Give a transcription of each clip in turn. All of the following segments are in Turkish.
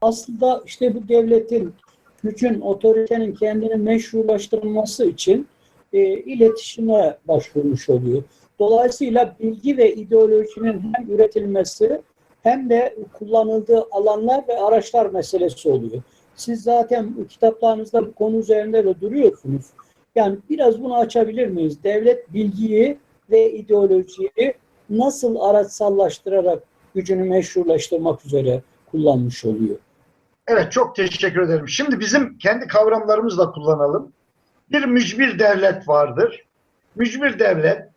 aslında işte bu devletin, gücün, otoritenin kendini meşrulaştırması için e, iletişime başvurmuş oluyor. Dolayısıyla bilgi ve ideolojinin hem üretilmesi hem de kullanıldığı alanlar ve araçlar meselesi oluyor. Siz zaten kitaplarınızda bu konu üzerinde de duruyorsunuz. Yani biraz bunu açabilir miyiz? Devlet bilgiyi ve ideolojiyi nasıl araçsallaştırarak gücünü meşrulaştırmak üzere kullanmış oluyor? Evet çok teşekkür ederim. Şimdi bizim kendi kavramlarımızla kullanalım. Bir mücbir devlet vardır. Mücbir devlet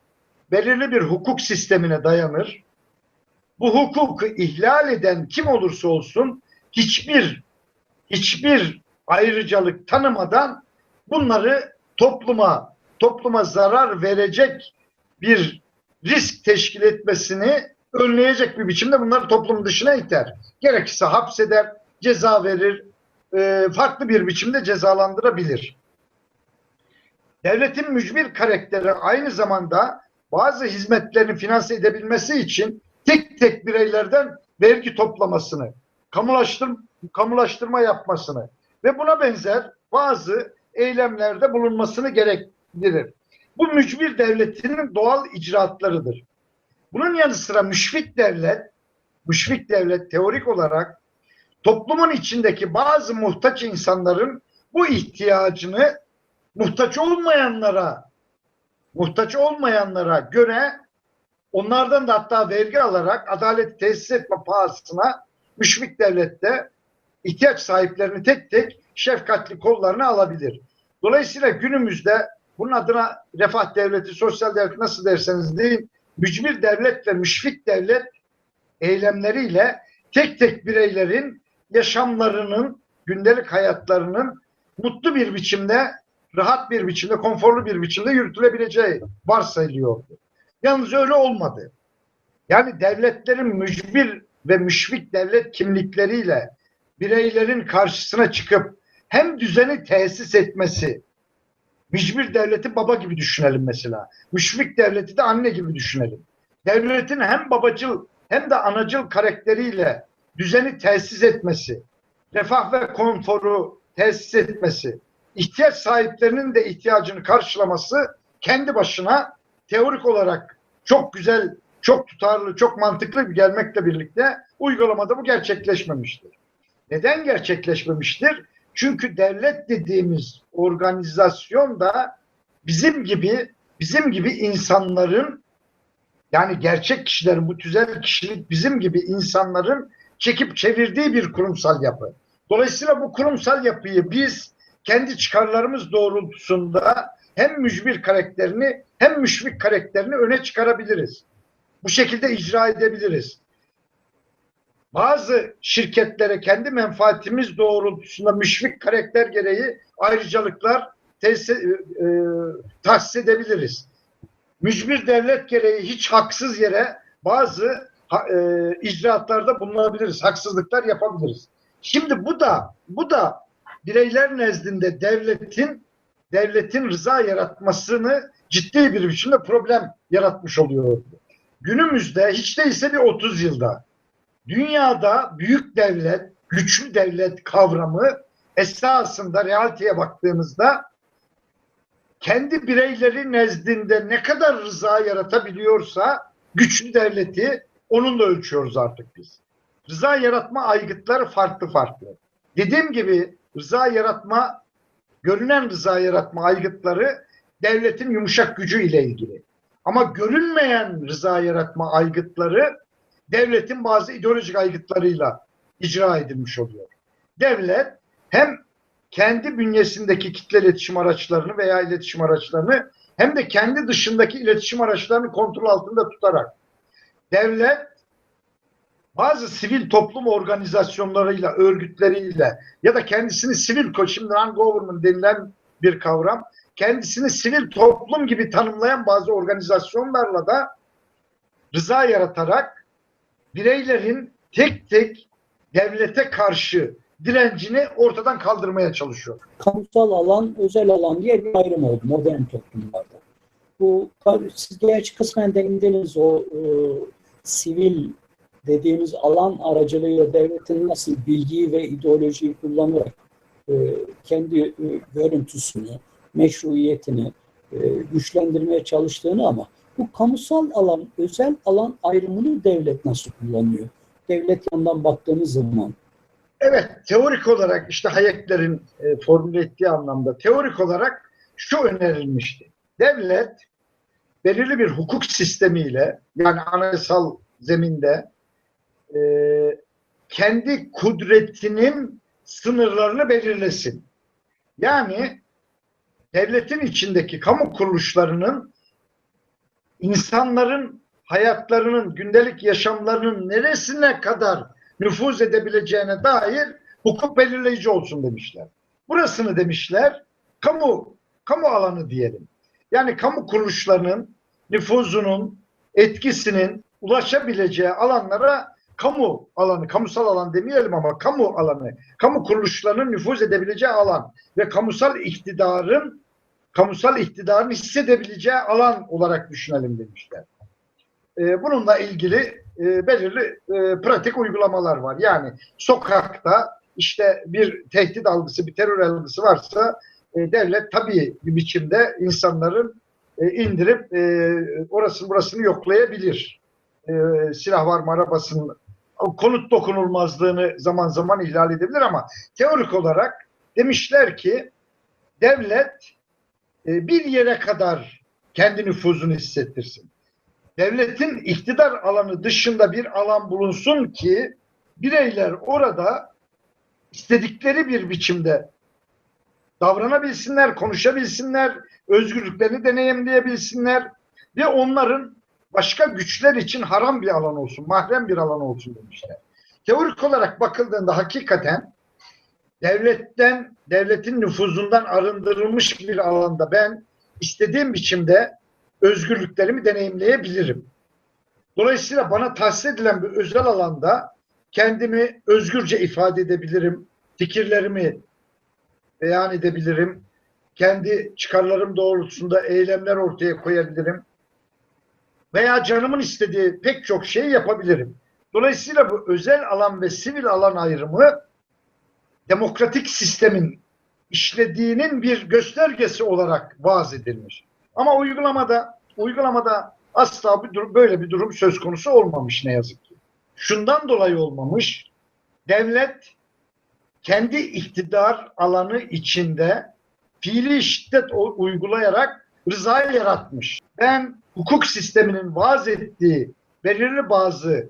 belirli bir hukuk sistemine dayanır. Bu hukuku ihlal eden kim olursa olsun hiçbir hiçbir ayrıcalık tanımadan bunları topluma topluma zarar verecek bir risk teşkil etmesini önleyecek bir biçimde bunları toplum dışına iter. Gerekirse hapseder, ceza verir, e, farklı bir biçimde cezalandırabilir. Devletin mücbir karakteri aynı zamanda bazı hizmetlerini finanse edebilmesi için tek tek bireylerden vergi toplamasını, kamulaştır, kamulaştırma yapmasını ve buna benzer bazı eylemlerde bulunmasını gerektirir. Bu mücbir devletinin doğal icraatlarıdır. Bunun yanı sıra müşfik devlet, müşfik devlet teorik olarak toplumun içindeki bazı muhtaç insanların bu ihtiyacını muhtaç olmayanlara muhtaç olmayanlara göre onlardan da hatta vergi alarak adalet tesis etme pahasına müşfik devlette ihtiyaç sahiplerini tek tek şefkatli kollarına alabilir. Dolayısıyla günümüzde bunun adına refah devleti, sosyal devlet nasıl derseniz deyin, mücbir devlet ve müşfik devlet eylemleriyle tek tek bireylerin yaşamlarının, gündelik hayatlarının mutlu bir biçimde, rahat bir biçimde, konforlu bir biçimde yürütülebileceği varsayılıyordu. Yalnız öyle olmadı. Yani devletlerin mücbir ve müşfik devlet kimlikleriyle bireylerin karşısına çıkıp hem düzeni tesis etmesi, mücbir devleti baba gibi düşünelim mesela. Müşfik devleti de anne gibi düşünelim. Devletin hem babacıl hem de anacıl karakteriyle düzeni tesis etmesi, refah ve konforu tesis etmesi, ihtiyaç sahiplerinin de ihtiyacını karşılaması kendi başına teorik olarak çok güzel, çok tutarlı, çok mantıklı bir gelmekle birlikte uygulamada bu gerçekleşmemiştir. Neden gerçekleşmemiştir? Çünkü devlet dediğimiz organizasyon da bizim gibi bizim gibi insanların yani gerçek kişilerin bu tüzel kişilik bizim gibi insanların çekip çevirdiği bir kurumsal yapı. Dolayısıyla bu kurumsal yapıyı biz kendi çıkarlarımız doğrultusunda hem mücbir karakterini hem müşfik karakterini öne çıkarabiliriz. Bu şekilde icra edebiliriz. Bazı şirketlere kendi menfaatimiz doğrultusunda müşfik karakter gereği ayrıcalıklar tesis, e, e, tahsis edebiliriz. Mücbir devlet gereği hiç haksız yere bazı e, icraatlarda bulunabiliriz, haksızlıklar yapabiliriz. Şimdi bu da bu da bireyler nezdinde devletin devletin rıza yaratmasını ciddi bir biçimde problem yaratmış oluyor. Günümüzde hiç değilse bir 30 yılda dünyada büyük devlet, güçlü devlet kavramı esasında realiteye baktığımızda kendi bireyleri nezdinde ne kadar rıza yaratabiliyorsa güçlü devleti onunla ölçüyoruz artık biz. Rıza yaratma aygıtları farklı farklı. Dediğim gibi rıza yaratma, görünen rıza yaratma aygıtları devletin yumuşak gücü ile ilgili. Ama görünmeyen rıza yaratma aygıtları devletin bazı ideolojik aygıtlarıyla icra edilmiş oluyor. Devlet hem kendi bünyesindeki kitle iletişim araçlarını veya iletişim araçlarını hem de kendi dışındaki iletişim araçlarını kontrol altında tutarak devlet bazı sivil toplum organizasyonlarıyla, örgütleriyle ya da kendisini sivil, şimdi non-government denilen bir kavram, kendisini sivil toplum gibi tanımlayan bazı organizasyonlarla da rıza yaratarak bireylerin tek tek devlete karşı direncini ortadan kaldırmaya çalışıyor. Kamusal alan, özel alan diye bir ayrım oldu modern toplumlarda. Bu siz gerçi kısmen değindiniz o e, sivil dediğimiz alan aracılığıyla devletin nasıl bilgiyi ve ideolojiyi kullanarak e, kendi e, görüntüsünü, meşruiyetini e, güçlendirmeye çalıştığını ama bu kamusal alan, özel alan ayrımını devlet nasıl kullanıyor? Devlet yandan baktığımız zaman Evet, teorik olarak işte Hayek'lerin e, formüle ettiği anlamda teorik olarak şu önerilmişti. Devlet belirli bir hukuk sistemiyle yani anayasal zeminde e, kendi kudretinin sınırlarını belirlesin. Yani devletin içindeki kamu kuruluşlarının insanların hayatlarının, gündelik yaşamlarının neresine kadar nüfuz edebileceğine dair hukuk belirleyici olsun demişler. Burasını demişler kamu kamu alanı diyelim. Yani kamu kuruluşlarının nüfuzunun, etkisinin ulaşabileceği alanlara kamu alanı, kamusal alan demeyelim ama kamu alanı, kamu kuruluşlarının nüfuz edebileceği alan ve kamusal iktidarın kamusal iktidarın hissedebileceği alan olarak düşünelim demişler. Ee, bununla ilgili e, belirli e, pratik uygulamalar var. Yani sokakta işte bir tehdit algısı, bir terör algısı varsa e, devlet tabii bir biçimde insanların indirip orasını burasını yoklayabilir. Silah var mı arabasının konut dokunulmazlığını zaman zaman ihlal edebilir ama teorik olarak demişler ki devlet e, bir yere kadar kendi nüfuzunu hissettirsin. Devletin iktidar alanı dışında bir alan bulunsun ki bireyler orada istedikleri bir biçimde davranabilsinler, konuşabilsinler, özgürlüklerini deneyimleyebilsinler ve onların başka güçler için haram bir alan olsun, mahrem bir alan olsun demişler. Teorik olarak bakıldığında hakikaten devletten, devletin nüfuzundan arındırılmış bir alanda ben istediğim biçimde özgürlüklerimi deneyimleyebilirim. Dolayısıyla bana tahsis edilen bir özel alanda kendimi özgürce ifade edebilirim. Fikirlerimi beyan edebilirim. Kendi çıkarlarım doğrultusunda eylemler ortaya koyabilirim. Veya canımın istediği pek çok şey yapabilirim. Dolayısıyla bu özel alan ve sivil alan ayrımı demokratik sistemin işlediğinin bir göstergesi olarak vaz edilmiş. Ama uygulamada uygulamada asla bir durum, böyle bir durum söz konusu olmamış ne yazık ki. Şundan dolayı olmamış. Devlet kendi iktidar alanı içinde fiili şiddet uygulayarak rızayı yaratmış. Ben hukuk sisteminin vaz ettiği belirli bazı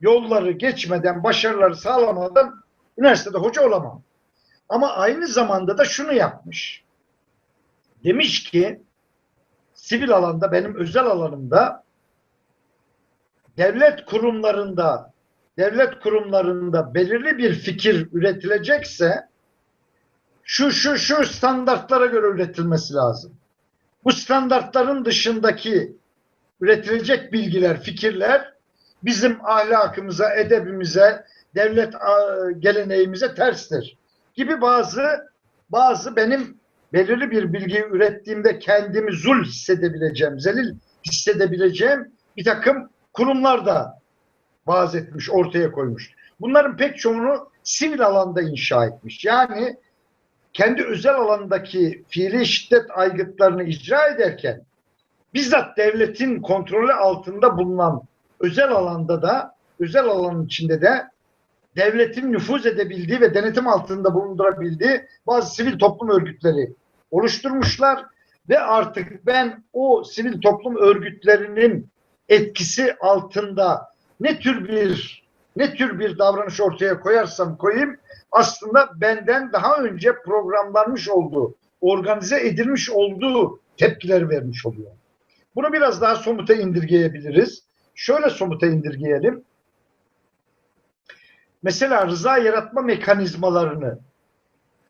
yolları geçmeden, başarıları sağlamadan üniversitede hoca olamam. Ama aynı zamanda da şunu yapmış. Demiş ki sivil alanda, benim özel alanımda devlet kurumlarında devlet kurumlarında belirli bir fikir üretilecekse şu şu şu standartlara göre üretilmesi lazım. Bu standartların dışındaki üretilecek bilgiler, fikirler bizim ahlakımıza, edebimize, devlet geleneğimize terstir gibi bazı bazı benim belirli bir bilgi ürettiğimde kendimi zul hissedebileceğim, zelil hissedebileceğim bir takım kurumlar da vaaz etmiş, ortaya koymuş. Bunların pek çoğunu sivil alanda inşa etmiş. Yani kendi özel alandaki fiili şiddet aygıtlarını icra ederken bizzat devletin kontrolü altında bulunan özel alanda da özel alanın içinde de devletin nüfuz edebildiği ve denetim altında bulundurabildiği bazı sivil toplum örgütleri oluşturmuşlar. Ve artık ben o sivil toplum örgütlerinin etkisi altında ne tür bir ne tür bir davranış ortaya koyarsam koyayım aslında benden daha önce programlanmış olduğu, organize edilmiş olduğu tepkiler vermiş oluyor. Bunu biraz daha somuta indirgeyebiliriz. Şöyle somuta indirgeyelim. Mesela rıza yaratma mekanizmalarını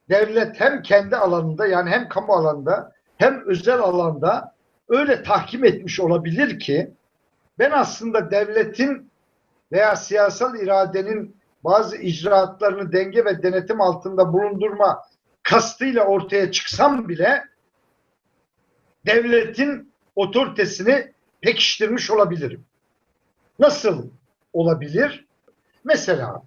devlet hem kendi alanında yani hem kamu alanında hem özel alanda öyle tahkim etmiş olabilir ki ben aslında devletin veya siyasal iradenin bazı icraatlarını denge ve denetim altında bulundurma kastıyla ortaya çıksam bile devletin otoritesini pekiştirmiş olabilirim. Nasıl olabilir. Mesela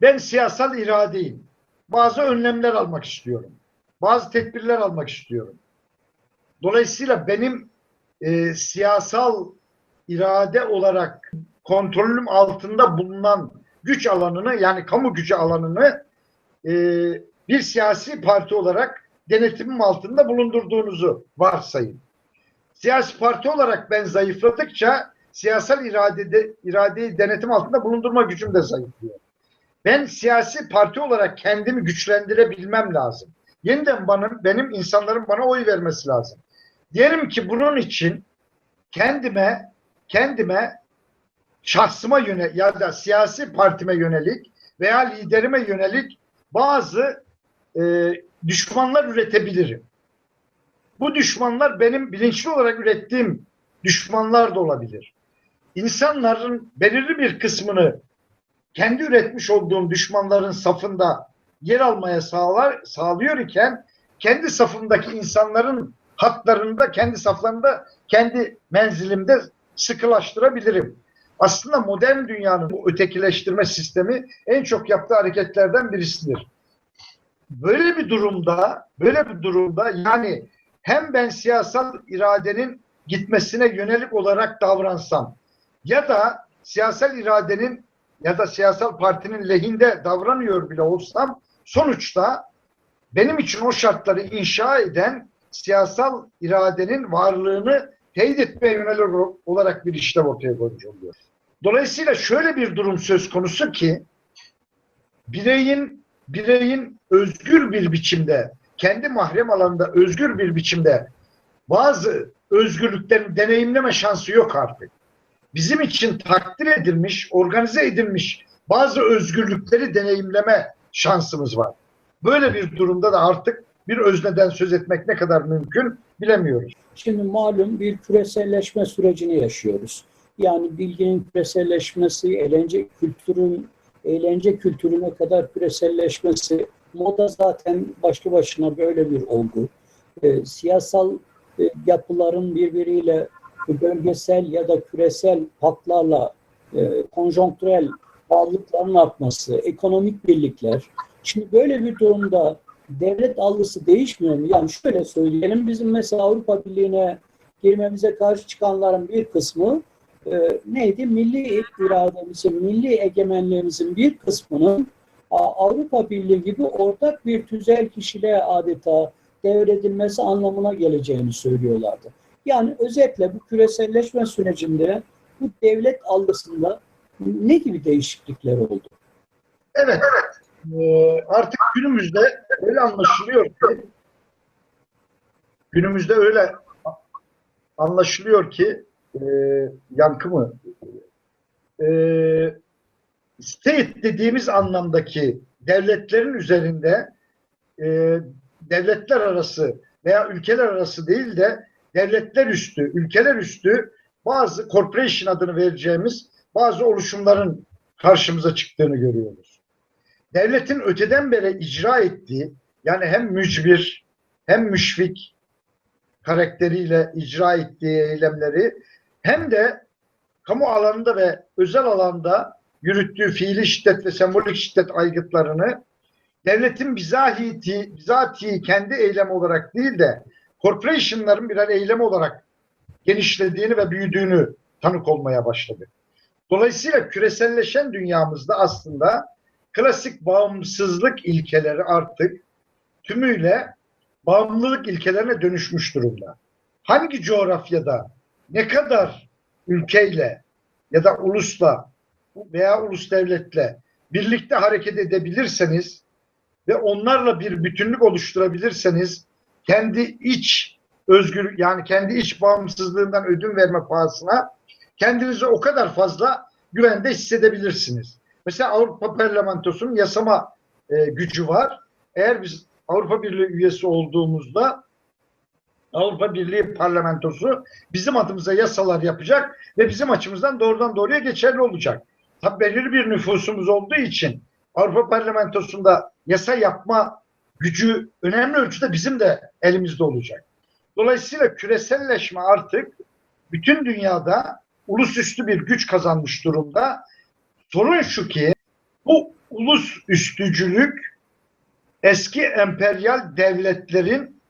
ben siyasal iradeyim. Bazı önlemler almak istiyorum. Bazı tedbirler almak istiyorum. Dolayısıyla benim e, siyasal irade olarak kontrolüm altında bulunan güç alanını yani kamu gücü alanını e, bir siyasi parti olarak denetimim altında bulundurduğunuzu varsayın. Siyasi parti olarak ben zayıfladıkça siyasal iradede, iradeyi denetim altında bulundurma gücüm de zayıflıyor. Ben siyasi parti olarak kendimi güçlendirebilmem lazım. Yeniden bana, benim insanların bana oy vermesi lazım. Diyelim ki bunun için kendime kendime şahsıma yönelik ya da siyasi partime yönelik veya liderime yönelik bazı e, düşmanlar üretebilirim. Bu düşmanlar benim bilinçli olarak ürettiğim düşmanlar da olabilir. İnsanların belirli bir kısmını kendi üretmiş olduğum düşmanların safında yer almaya sağlar, sağlıyor iken kendi safımdaki insanların haklarında, kendi saflarında, kendi menzilimde sıkılaştırabilirim. Aslında modern dünyanın bu ötekileştirme sistemi en çok yaptığı hareketlerden birisidir. Böyle bir durumda, böyle bir durumda yani hem ben siyasal iradenin gitmesine yönelik olarak davransam ya da siyasal iradenin ya da siyasal partinin lehinde davranıyor bile olsam sonuçta benim için o şartları inşa eden siyasal iradenin varlığını teyit etmeye yönelik olarak bir işlem ortaya koymuş oluyor. Dolayısıyla şöyle bir durum söz konusu ki bireyin bireyin özgür bir biçimde kendi mahrem alanında özgür bir biçimde bazı özgürlüklerini deneyimleme şansı yok artık. Bizim için takdir edilmiş, organize edilmiş bazı özgürlükleri deneyimleme şansımız var. Böyle bir durumda da artık bir özneden söz etmek ne kadar mümkün bilemiyoruz. Şimdi malum bir küreselleşme sürecini yaşıyoruz. Yani bilginin küreselleşmesi, eğlence kültürün eğlence kültürüne kadar küreselleşmesi, moda zaten başlı başına böyle bir olgu. E, siyasal e, yapıların birbiriyle bölgesel ya da küresel hatlarla e, konjonktürel bağlılıkların artması, ekonomik birlikler. Şimdi böyle bir durumda devlet algısı değişmiyor mu? Yani şöyle söyleyelim, bizim mesela Avrupa Birliği'ne girmemize karşı çıkanların bir kısmı e, neydi? Milli irademizin, milli egemenliğimizin bir kısmının Avrupa Birliği gibi ortak bir tüzel kişiliğe adeta devredilmesi anlamına geleceğini söylüyorlardı. Yani özetle bu küreselleşme sürecinde bu devlet algısında ne gibi değişiklikler oldu? Evet, Ee, artık günümüzde öyle anlaşılıyor ki günümüzde öyle anlaşılıyor ki e, yankı mı? E, state dediğimiz anlamdaki devletlerin üzerinde e, devletler arası veya ülkeler arası değil de devletler üstü, ülkeler üstü bazı corporation adını vereceğimiz bazı oluşumların karşımıza çıktığını görüyoruz. Devletin öteden beri icra ettiği yani hem mücbir hem müşfik karakteriyle icra ettiği eylemleri hem de kamu alanında ve özel alanda yürüttüğü fiili şiddet ve sembolik şiddet aygıtlarını devletin bizatihi, bizatihi kendi eylem olarak değil de corporation'ların birer eylem olarak genişlediğini ve büyüdüğünü tanık olmaya başladı. Dolayısıyla küreselleşen dünyamızda aslında klasik bağımsızlık ilkeleri artık tümüyle bağımlılık ilkelerine dönüşmüş durumda. Hangi coğrafyada ne kadar ülkeyle ya da ulusla veya ulus devletle birlikte hareket edebilirseniz ve onlarla bir bütünlük oluşturabilirseniz kendi iç özgür yani kendi iç bağımsızlığından ödün verme pahasına kendinizi o kadar fazla güvende hissedebilirsiniz. Mesela Avrupa Parlamentosu'nun yasama e, gücü var. Eğer biz Avrupa Birliği üyesi olduğumuzda Avrupa Birliği Parlamentosu bizim adımıza yasalar yapacak ve bizim açımızdan doğrudan doğruya geçerli olacak. Tabi belirli bir nüfusumuz olduğu için Avrupa Parlamentosu'nda yasa yapma gücü önemli ölçüde bizim de elimizde olacak. Dolayısıyla küreselleşme artık bütün dünyada ulusüstü bir güç kazanmış durumda Sorun şu ki bu ulus üstücülük eski emperyal devletlerin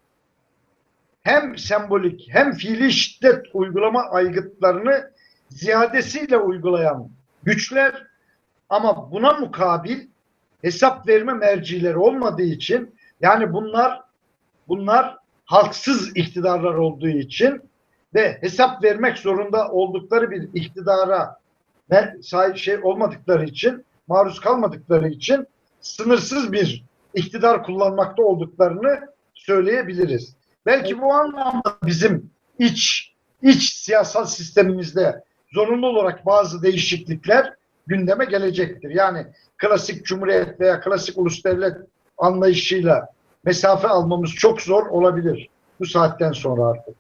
hem sembolik hem fiili şiddet uygulama aygıtlarını ziyadesiyle uygulayan güçler ama buna mukabil hesap verme mercileri olmadığı için yani bunlar bunlar halksız iktidarlar olduğu için ve hesap vermek zorunda oldukları bir iktidara sahip şey olmadıkları için maruz kalmadıkları için sınırsız bir iktidar kullanmakta olduklarını söyleyebiliriz. Belki bu anlamda bizim iç iç siyasal sistemimizde zorunlu olarak bazı değişiklikler gündeme gelecektir. Yani klasik cumhuriyet veya klasik ulus devlet anlayışıyla mesafe almamız çok zor olabilir bu saatten sonra artık.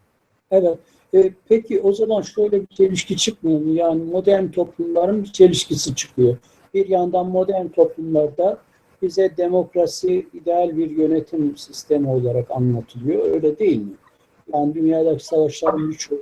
Evet. E, peki o zaman şöyle bir çelişki çıkmıyor mu? Yani modern toplumların bir çelişkisi çıkıyor. Bir yandan modern toplumlarda bize demokrasi ideal bir yönetim sistemi olarak anlatılıyor. Öyle değil mi? Yani dünyadaki savaşların birçok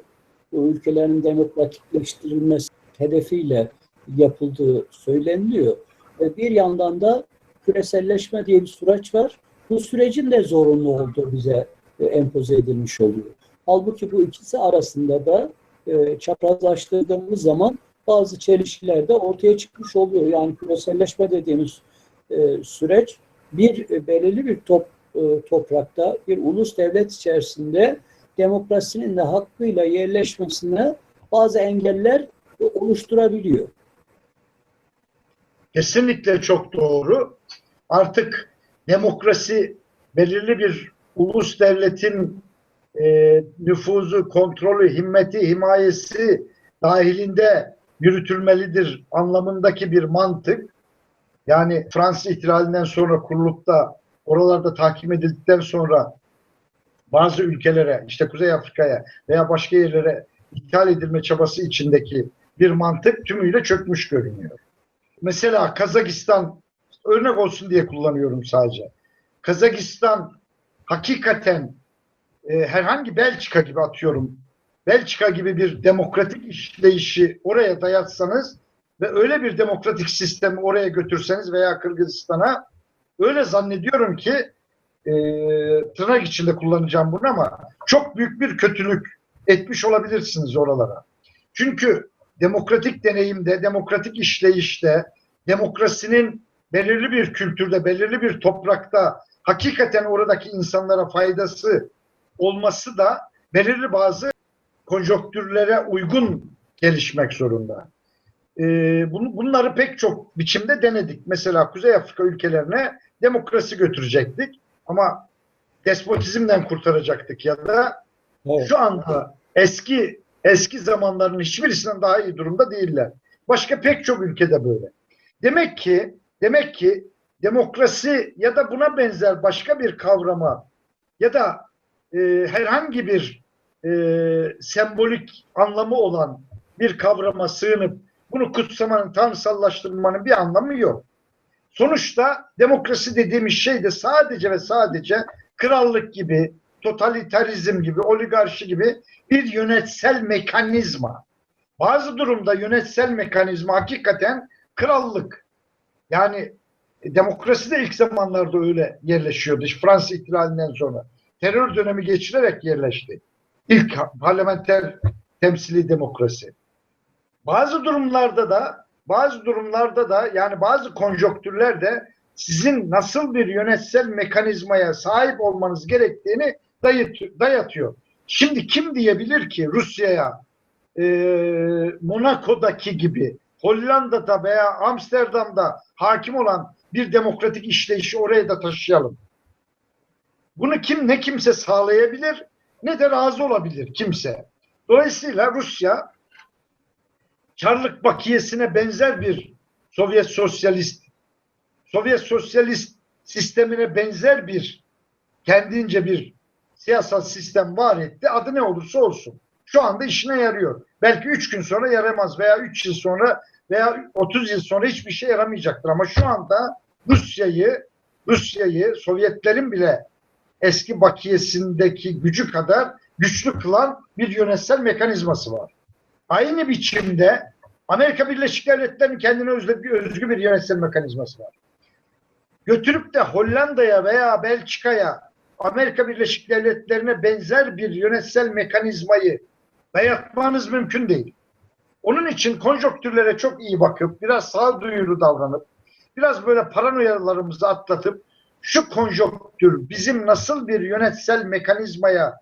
ülkelerin demokratikleştirilmesi hedefiyle yapıldığı söyleniliyor. Ve bir yandan da küreselleşme diye bir süreç var. Bu sürecin de zorunlu olduğu bize e, empoze edilmiş oluyor. Halbuki bu ikisi arasında da e, çaprazlaştırdığımız zaman bazı çelişkiler de ortaya çıkmış oluyor. Yani küreselleşme dediğimiz e, süreç bir e, belirli bir top, e, toprakta bir ulus devlet içerisinde demokrasinin de hakkıyla yerleşmesine bazı engeller e, oluşturabiliyor. Kesinlikle çok doğru. Artık demokrasi belirli bir ulus devletin e, nüfuzu, kontrolü, himmeti, himayesi dahilinde yürütülmelidir anlamındaki bir mantık. Yani Fransız ihtilalinden sonra kurulup da oralarda tahkim edildikten sonra bazı ülkelere, işte Kuzey Afrika'ya veya başka yerlere ithal edilme çabası içindeki bir mantık tümüyle çökmüş görünüyor. Mesela Kazakistan örnek olsun diye kullanıyorum sadece. Kazakistan hakikaten e, herhangi Belçika gibi atıyorum. Belçika gibi bir demokratik işleyişi oraya dayatsanız ve öyle bir demokratik sistemi oraya götürseniz veya Kırgızistan'a öyle zannediyorum ki e, tırnak içinde kullanacağım bunu ama çok büyük bir kötülük etmiş olabilirsiniz oralara. Çünkü demokratik deneyimde, demokratik işleyişte, demokrasinin belirli bir kültürde, belirli bir toprakta hakikaten oradaki insanlara faydası olması da belirli bazı konjonktürlere uygun gelişmek zorunda. Ee, bunu, bunları pek çok biçimde denedik. Mesela Kuzey Afrika ülkelerine demokrasi götürecektik ama despotizmden kurtaracaktık ya da Evet. şu anda eski eski zamanların hiçbirisinden daha iyi durumda değiller. Başka pek çok ülkede böyle. Demek ki demek ki demokrasi ya da buna benzer başka bir kavrama ya da e, herhangi bir e, sembolik anlamı olan bir kavrama sığınıp bunu kutsamanın, tanrısallaştırmanın bir anlamı yok. Sonuçta demokrasi dediğimiz şey de sadece ve sadece krallık gibi, totalitarizm gibi, oligarşi gibi bir yönetsel mekanizma. Bazı durumda yönetsel mekanizma hakikaten krallık. Yani demokrasi de ilk zamanlarda öyle yerleşiyordu. Fransız ihtilalinden sonra. Terör dönemi geçirerek yerleşti. İlk parlamenter temsili demokrasi. Bazı durumlarda da bazı durumlarda da yani bazı konjonktürlerde sizin nasıl bir yönetsel mekanizmaya sahip olmanız gerektiğini dayatıyor. Şimdi kim diyebilir ki Rusya'ya e, Monaco'daki gibi Hollanda'da veya Amsterdam'da hakim olan bir demokratik işleyişi oraya da taşıyalım. Bunu kim ne kimse sağlayabilir ne de razı olabilir kimse. Dolayısıyla Rusya Çarlık bakiyesine benzer bir Sovyet sosyalist Sovyet sosyalist sistemine benzer bir kendince bir siyasal sistem var etti. Adı ne olursa olsun. Şu anda işine yarıyor. Belki 3 gün sonra yaramaz veya 3 yıl sonra veya 30 yıl sonra hiçbir şey yaramayacaktır. Ama şu anda Rusya'yı Rusya'yı Sovyetlerin bile eski bakiyesindeki gücü kadar güçlü kılan bir yönetsel mekanizması var. Aynı biçimde Amerika Birleşik Devletleri'nin kendine özgü, özgü bir yönetsel mekanizması var. Götürüp de Hollanda'ya veya Belçika'ya Amerika Birleşik Devletleri'ne benzer bir yönetsel mekanizmayı dayatmanız mümkün değil. Onun için konjonktürlere çok iyi bakıp biraz sağduyulu davranıp biraz böyle paranoyalarımızı atlatıp şu konjonktür bizim nasıl bir yönetsel mekanizmaya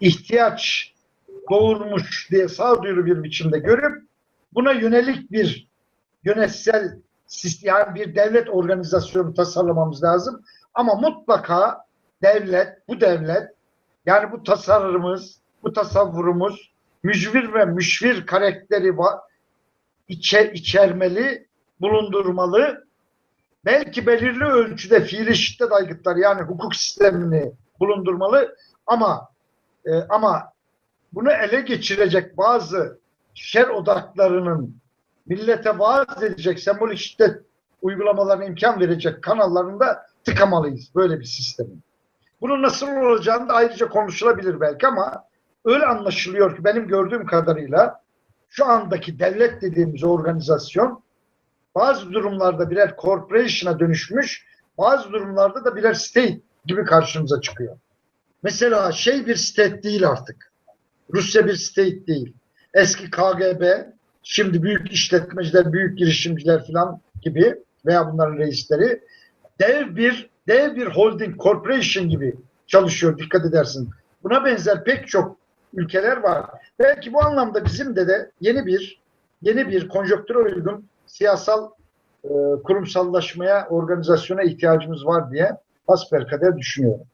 ihtiyaç doğurmuş diye sağduyulu bir biçimde görüp buna yönelik bir yönetsel yani bir devlet organizasyonu tasarlamamız lazım. Ama mutlaka devlet, bu devlet yani bu tasarımımız, bu tasavvurumuz mücvir ve müşvir karakteri içer, içermeli, bulundurmalı. Belki belirli ölçüde fiili şiddet aygıtları yani hukuk sistemini bulundurmalı ama e, ama bunu ele geçirecek bazı şer odaklarının millete vaaz edecek sembolik şiddet uygulamalarına imkan verecek kanallarında tıkamalıyız böyle bir sistemin. Bunun nasıl olacağını da ayrıca konuşulabilir belki ama öyle anlaşılıyor ki benim gördüğüm kadarıyla şu andaki devlet dediğimiz organizasyon bazı durumlarda birer corporation'a dönüşmüş, bazı durumlarda da birer state gibi karşımıza çıkıyor. Mesela şey bir state değil artık. Rusya bir state değil. Eski KGB, şimdi büyük işletmeciler, büyük girişimciler falan gibi veya bunların reisleri dev bir dev bir holding corporation gibi çalışıyor dikkat edersin. Buna benzer pek çok ülkeler var. Belki bu anlamda bizim de de yeni bir yeni bir konjonktüre uygun siyasal e, kurumsallaşmaya, organizasyona ihtiyacımız var diye hasbelkader düşünüyorum.